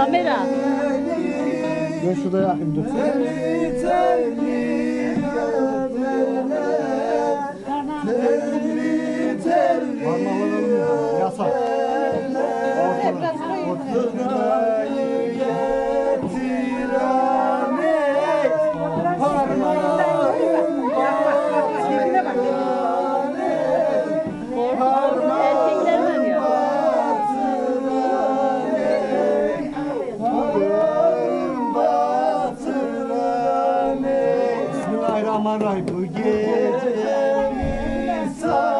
Kamera. Ben şurada yakayım dur. Telli telli göbeler Yasak. Pınar'ı Bismillahirrahmanirrahim. Bu Gece misafire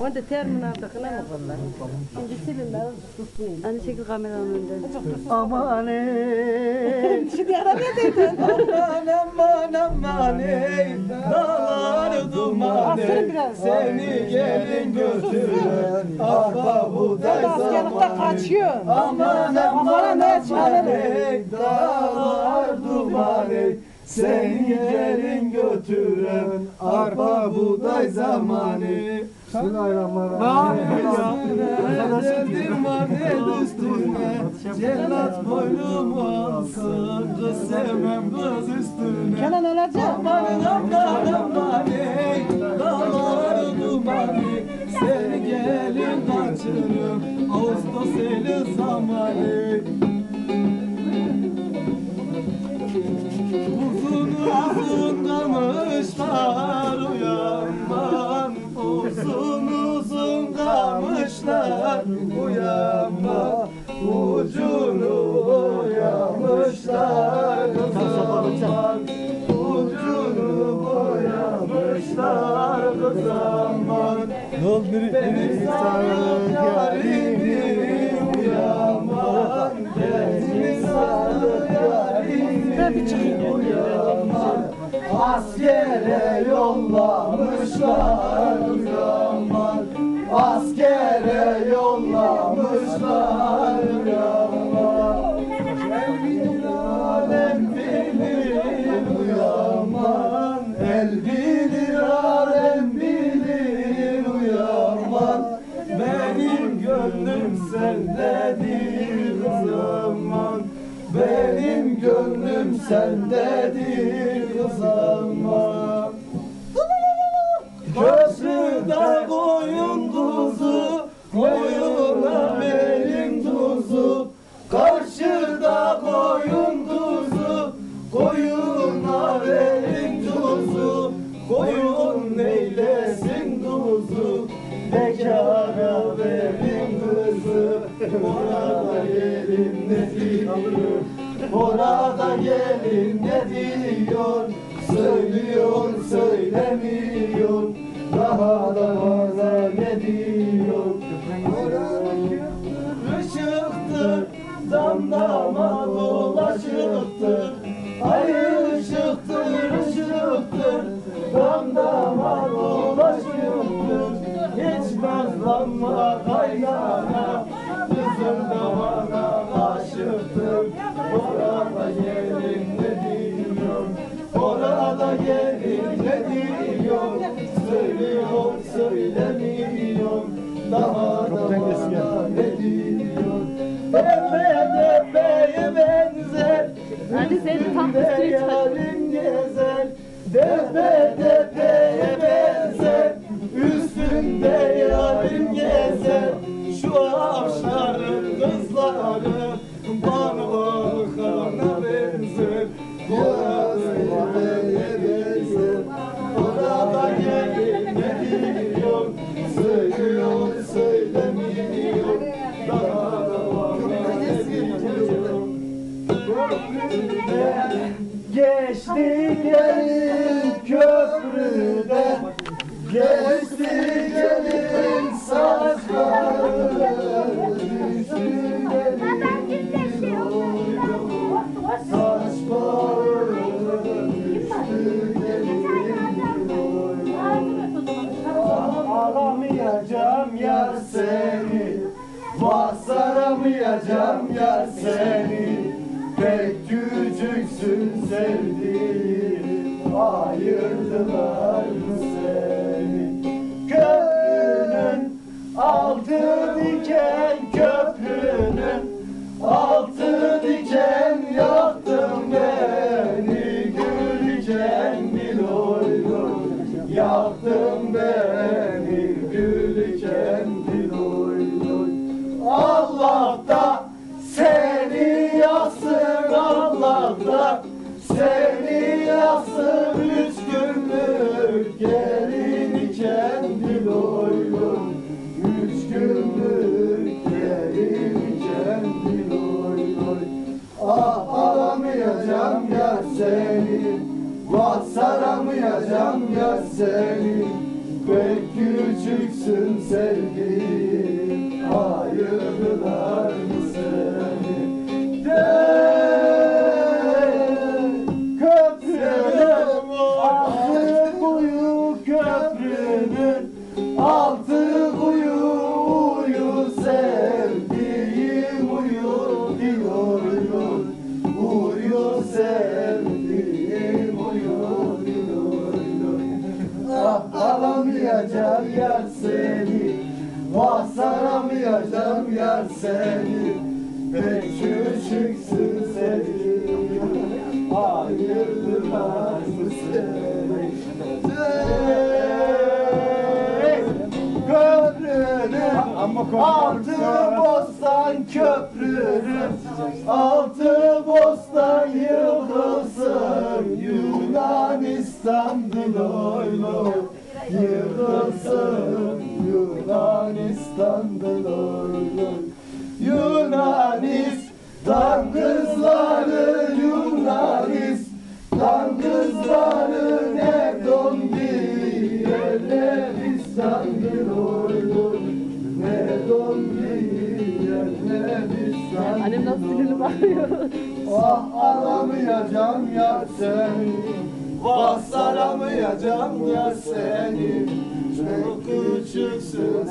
bez? Onda terminaldakine mi koydular? Şimdi silin ben tutmayayım. Hani çekil kameranın önünde. Aman ey Şimdi arabaya değdin. Aman aman aman ey Dağlar duman ey Asırın biraz. Seni gelin götüren Arpa buğday Askerlikte zaman kaçıyor. Aman aman Aman ne aman çalalım. ey Dağlar duman ey Seni gelin götüren Arpa buğday zamanı Bismillahirrahmanirrahim. Derdim var el üstüne Cellat boynumu alsın Kız sevmem kız Kenan olacak. Aman aman aman ey Dağlar dumanı Seni gelin Ağustos eli zamanı Ne oldu biri? Beni sarıp yarimi uyanman Beni sarıp yarimi uyanman Askere yollamışlar sendedir zaman Köşküde koyun tuzu Koyuna verin tuzu. Karşıda koyun tuzu Koyuna verin tuzu. Koyun neylesin tuzu Bekara verin kızı Orada gelin ne diyor Orada gelin ne diyor? Söylüyor söylemiyor. Daha da fazla ne diyor? Işıktır Damdama dolaşıktır Ay ışıktır ışıktır Damdama dolaşıktır Hiç nazlanma kaynana Kızım da bana aşıktır Orada gelin ne diyor Orada gelin ne diyor Söylüyor söylemiyor Daha da bana ne diyor Tepe tepeye benzer Hadi seni tam üstüne yarim gezer Tepe tepeye benzer Üstünde yarim gezer şu avşarın kızları Bana bakana benzer Boğazıya benzer. Orada gelin ne diyor Söylüyor söylemiyor Daha da var ne diyor Geçti gelin köprüden Geçti gelin saçları Basaramayacağım yar seni. Pek küçüksün sevdiğim seni Pek küçüksün sevgilim. Ayırdılar mı seni Köprünün altı kuyu köprünün. altı vah saramayacağım yar seni. Pek küçüksün sevdiğim ayırdılar mı seni. Köprünün altı bostan köprünün altı bostan yıldızın Yunanistan'dı loy loy Yıldızın Yunanistan'dı loy loy Yunanistan kızları Yunanistan kızları ne oy oy Ne dondu yerleristan'dır Annem nasıl sinirli bakıyor. Ah alamayacağım ya seni. Vah saramayacağım ya seni Çok küçüksün